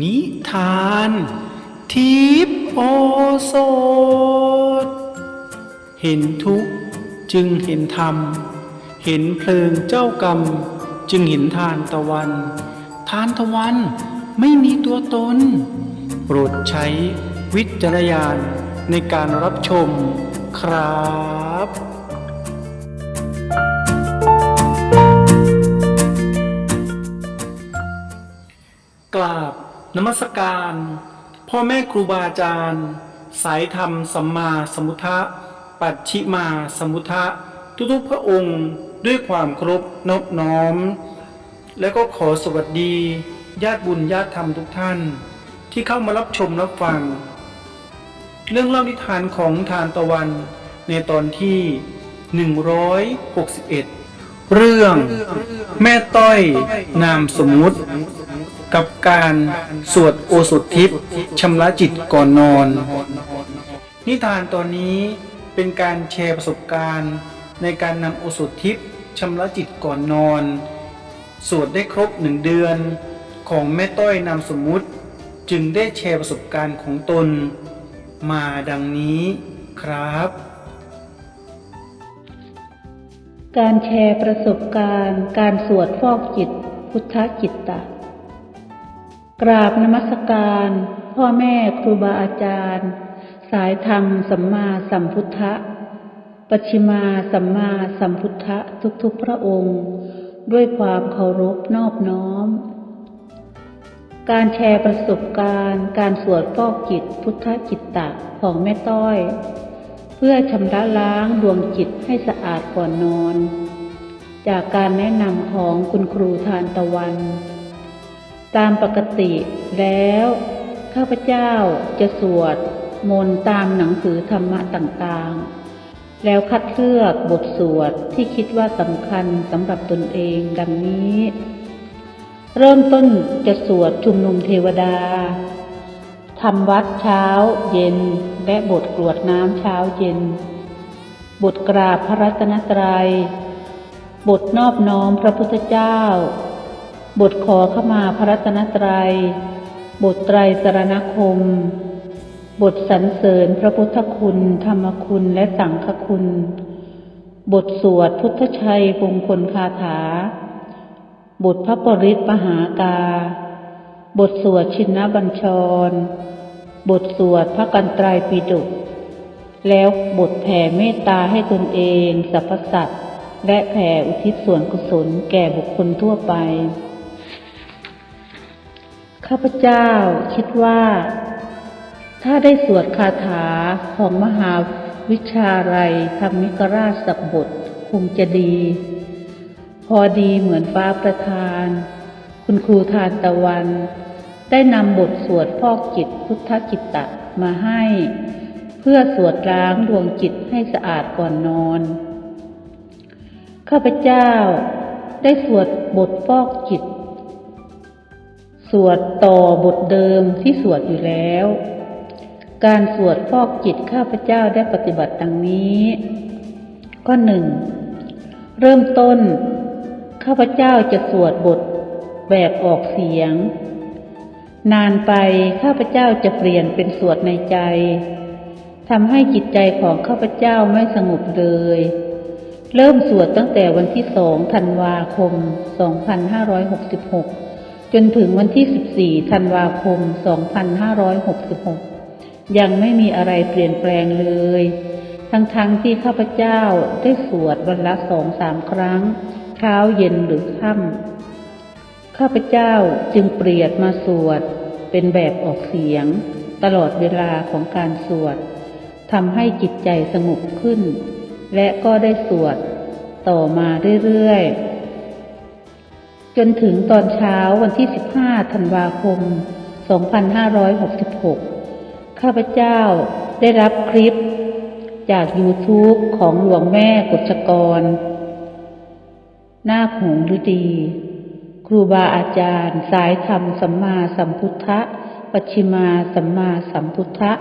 นิทานทิพโอสถ เห็นทุกข์จึงเห็นธรรม เห็นเพลิงเจ้ากรรม จึงเห็นทานตะวัน ทานตะวันไม่มีตัวตน โปรดใช้วิจารณญาณในการรับชมครับกราบ นมัสการ พ่อแม่ครูบาอาจารย์ สายธรรมสัมมาสมุทะปัจฉิมาสมุทะทุกๆพระองค์ด้วยความเคารพนอบน้อม และก็ขอสวัสดี ญาติบุญญาติธรรมทุกท่าน ที่เข้ามารับชมรับฟัง เรื่องเล่านิทานของทานตะวันในตอนที่ 161 เรื่อง แม่ต้อยนามสมมุติ กับการสวดโอสถทิพย์ชำระจิตก่อนนอน นิทานตอนนี้เป็นการแชร์ประสบการณ์ ในการนำโอสถทิพย์ชำระจิตก่อนนอน สวดได้ครบหนึ่งเดือนของแม่ต้อยนามสมมุติ จึงได้แชร์ประสบการณ์ของตน มาดังนี้ครับ การแชร์ประสบการณ์ การสวดฟอกจิต พุทธจิตตะ กราบนมัสการ พ่อแม่ครูบาอาจารย์ สายธรรมสัมมาสัมพุทธะปชิมาสัมมาสัมพุทธะทุกๆพระองค์ ด้วยความเคารพนอบน้อม การแชร์ประสบการณ์ การสวดฟอกจิต พุทธจิตตะของแม่ต้อย พื่อชำระล้างดวงจิตให้สะอาดก่อนนอน จากการแนะนำของคุณครูทานตะวัน ตามปกติแล้วข้าพเจ้าจะสวดมนต์ตามหนังสือธรรมะต่างๆ แล้วคัดเลือกบทสวดที่คิดว่าสำคัญสำหรับตนเองดังนี้ เริ่มต้นจะสวดชุมนุมเทวดาทำวัดเช้าเย็น และบทกรวดน้ำเช้าเย็น บทกราบพระรัตนตรัย บทนอบน้อมพระพุทธเจ้า บทขอขมาพระรัตนตรัย บทไตรสรณคม บทสรรเสริญพระพุทธคุณ ธรรมคุณและสังฆคุณ บทสวดพุทธชัยมงคลคาถา บทพระปริตมหากา บทสวดชินนบัญชร บทสวดพระกันตรายปิฎกแล้วบทแผ่เมตตาให้ตนเองสรรพสัตว์และแผ่อุทิศส่วนกุศลแก่บุคคลทั่วไป ข้าพเจ้าคิดว่า ถ้าได้สวดคาถาของมหาวิชาลัยธรรมิกราชสักบทคงจะดี พอดีเหมือนฟ้าประทาน คุณครูทานตะวัน ได้นำบทสวดพอกจิตพุทธจิตตะมาให้ เพื่อสวดล้างดวงจิตให้สะอาดก่อนนอน ข้าพเจ้าได้สวดบทฟอกจิต สวดต่อบทเดิมที่สวดอยู่แล้ว การสวดฟอกจิตข้าพเจ้าได้ปฏิบัติดังนี้ก็หนึ่งเริ่มต้น ข้าพเจ้าจะสวดบทแบบออกเสียง นานไปข้าพเจ้าจะเปลี่ยนเป็นสวดในใจทำให้จิตใจของข้าพเจ้าไม่สงบเลย เริ่มสวดตั้งแต่วันที่สองธันวาคม 2566 จนถึงวันที่ 14 ธันวาคม 2566 ยังไม่มีอะไรเปลี่ยนแปลงเลย ทั้งๆทที่ข้าพเจ้าได้สวดวันละสองสามครั้ง เช้าเย็นหรือค่ำข้าพเจ้าจึงเปลี่ยนมาสวด เป็นแบบออกเสียง ตลอดเวลาของการสวดทำให้จิตใจสงบขึ้น และก็ได้สวดต่อมาเรื่อยๆ จนถึงตอนเช้าวันที่ 15 ธันวาคม 2566 ข้าพเจ้าได้รับคลิปจาก YouTube ของหลวงแม่กฎชกร นาคหงส์ฤดี รูบาอาจารย์ สายธรรมสัมมาสัมพุทธะปัจฉิมาสัมมาสัมพุทธะ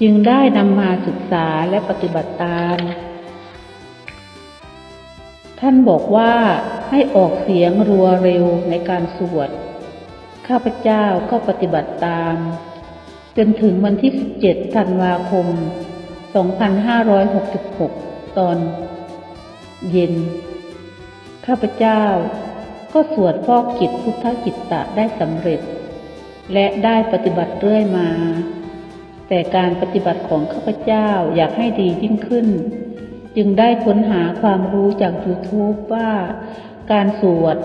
จึงได้นำมาศึกษาและปฏิบัติตาม ท่านบอกว่าให้ออกเสียงรัวเร็วในการสวด ข้าพเจ้าก็ปฏิบัติตาม จนถึงวันที่ 17 ธันวาคม 2566 ตอน เย็น ข้าพเจ้า ก็สวดฟอกจิตพุทธจิตตะได้สำเร็จ และได้ปฏิบัติเรื่อยมา แต่การปฏิบัติของข้าพเจ้าอยากให้ดียิ่งขึ้น จึงได้ค้นหาความรู้จาก YouTube ว่า การสวด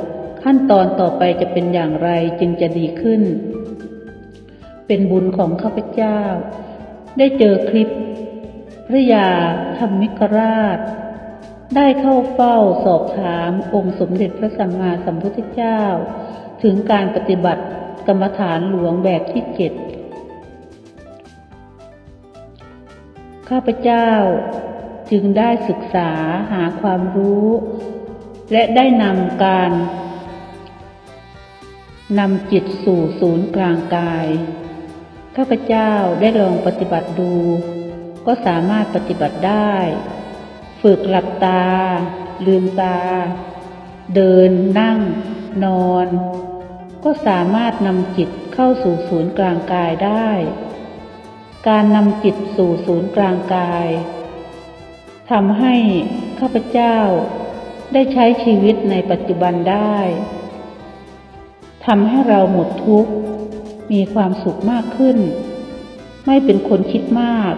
ขั้นตอนต่อไปจะเป็นอย่างไรจึงจะดีขึ้น เป็นบุญของข้าพเจ้า ได้เจอคลิปพระยาธรรมิกราช ได้เข้าเฝ้าสอบถามองค์สมเด็จพระสัมมาสัมพุทธเจ้า ถึงการปฏิบัติกรรมฐานหลวงแบบที่เจ็ดข้าพเจ้าจึงได้ศึกษาหาความรู้ และได้นำการนำจิตสู่ศูนย์กลางกาย ข้าพเจ้าได้ลองปฏิบัติดู ก็สามารถปฏิบัติได้ ฝึกหลับตา ลืมตา เดินนั่ง นอน ก็สามารถนำจิตเข้าสู่ศูนย์กลางกายได้ การนำจิตสู่ศูนย์กลางกายทำให้ข้าพเจ้าได้ใช้ชีวิตในปัจจุบันได้ทำให้เราหมดทุกข์ มีความสุขมากขึ้น ไม่เป็นคนคิดมาก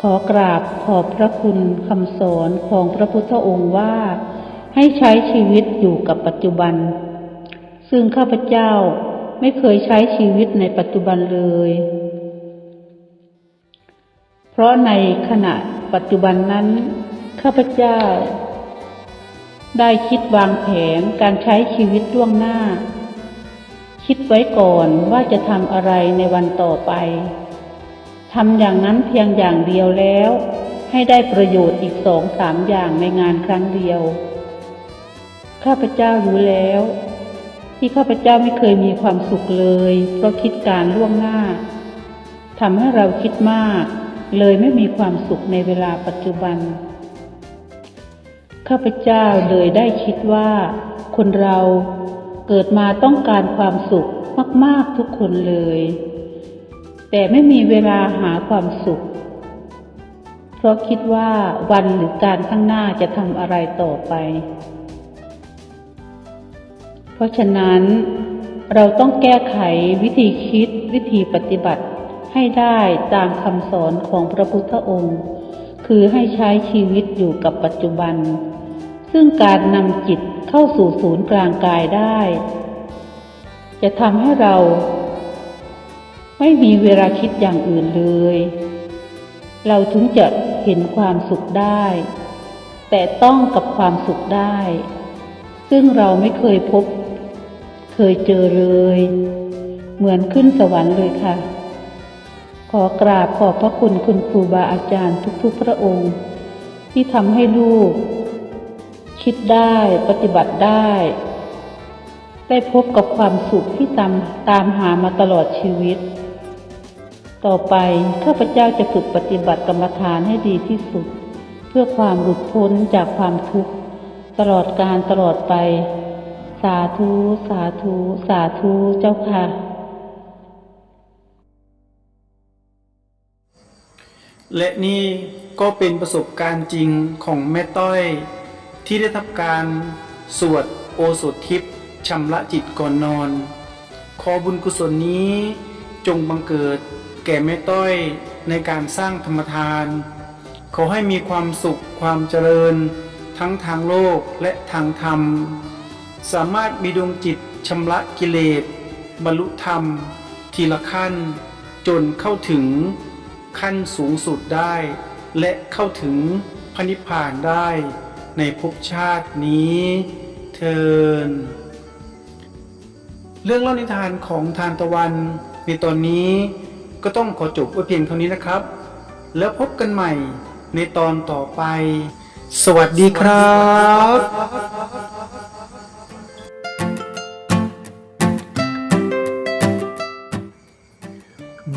ขอกราบขอบพระคุณคำสอนของพระพุทธองค์ว่า ให้ใช้ชีวิตอยู่กับปัจจุบัน ซึ่งข้าพเจ้าไม่เคยใช้ชีวิตในปัจจุบันเลย เพราะในขณะปัจจุบันนั้นข้าพเจ้า ได้คิดวางแผนการใช้ชีวิตล่วงหน้า คิดไว้ก่อนว่าจะทำอะไรในวันต่อไป ทำอย่างนั้นเพียงอย่างเดียวแล้ว ให้ได้ประโยชน์อีกสองสามอย่างในงานครั้งเดียว ข้าพเจ้ารู้แล้ว ที่ข้าพเจ้าไม่เคยมีความสุขเลย เพราะคิดการล่วงหน้าทำให้เราคิดมาก เลยไม่มีความสุขในเวลาปัจจุบัน ข้าพเจ้าเลยได้คิดว่า คนเราเกิดมาต้องการความสุขมาก ๆ ทุกคนเลย แต่ไม่มีเวลาหาความสุข เพราะคิดว่าวันหรือการข้างหน้าจะทำอะไรต่อไป เพราะฉะนั้นเราต้องแก้ไขวิธีคิดวิธีปฏิบัติให้ได้ตามคำสอนของพระพุทธองค์ คือให้ใช้ชีวิตอยู่กับปัจจุบัน ซึ่งการนำจิตเข้าสู่ศูนย์กลางกายได้ จะทำให้เรา ไม่มีเวลาคิดอย่างอื่นเลย เราถึงจะเห็นความสุขได้ แต่ต้องกับความสุขได้ ซึ่งเราไม่เคยพบ เคยเจอเลย เหมือนขึ้นสวรรค์เลยค่ะ ขอกราบขอบพระคุณคุณครูบาอาจารย์ทุกๆพระองค์ ที่ทำให้ลูก คิดได้ปฏิบัติได้ได้พบกับความสุขที่ตามตามหามาตลอดชีวิต ต่อไปข้าพเจ้าจะฝึกปฏิบัติกรรมฐานให้ดีที่สุด เพื่อความหลุดพ้นจากความทุกข์ ตลอดการตลอดไป สาธุสาธุสาธุเจ้าค่ะ และนี่ก็เป็นประสบการณ์จริงของแม่ต้อย ที่ได้ทำการสวดโอสถทิพย์ชำระจิตก่อนนอน ขอบุญกุศลนี้จงบังเกิด แก่แม่ต้อยในการสร้างธรรมทาน ขอให้มีความสุขความเจริญ ทั้งทางโลกและทางธรรม สามารถมีดวงจิตชำระกิเลสบรรลุธรรม ทีละขั้น จนเข้าถึงขั้นสูงสุดได้ และเข้าถึงพระนิพพานได้ในภพชาตินี้เทินเรื่องเล่านิทานของทานตะวันในตอนนี้ ก็ต้องขอจบไว้เพียงเท่านี้นะครับ แล้วพบกันใหม่ในตอนต่อไป สวัสดีครับ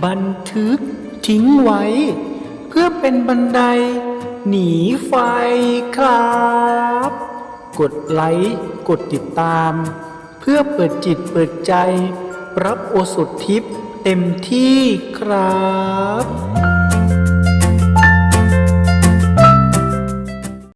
บันทึกทิ้งไว้ เพื่อเป็นบันได หนีไฟครับ กดไลค์กดติดตาม เพื่อพื่อเปิดจิตเปิดใจ รับโอสถทิพย์ เต็มที่ครับ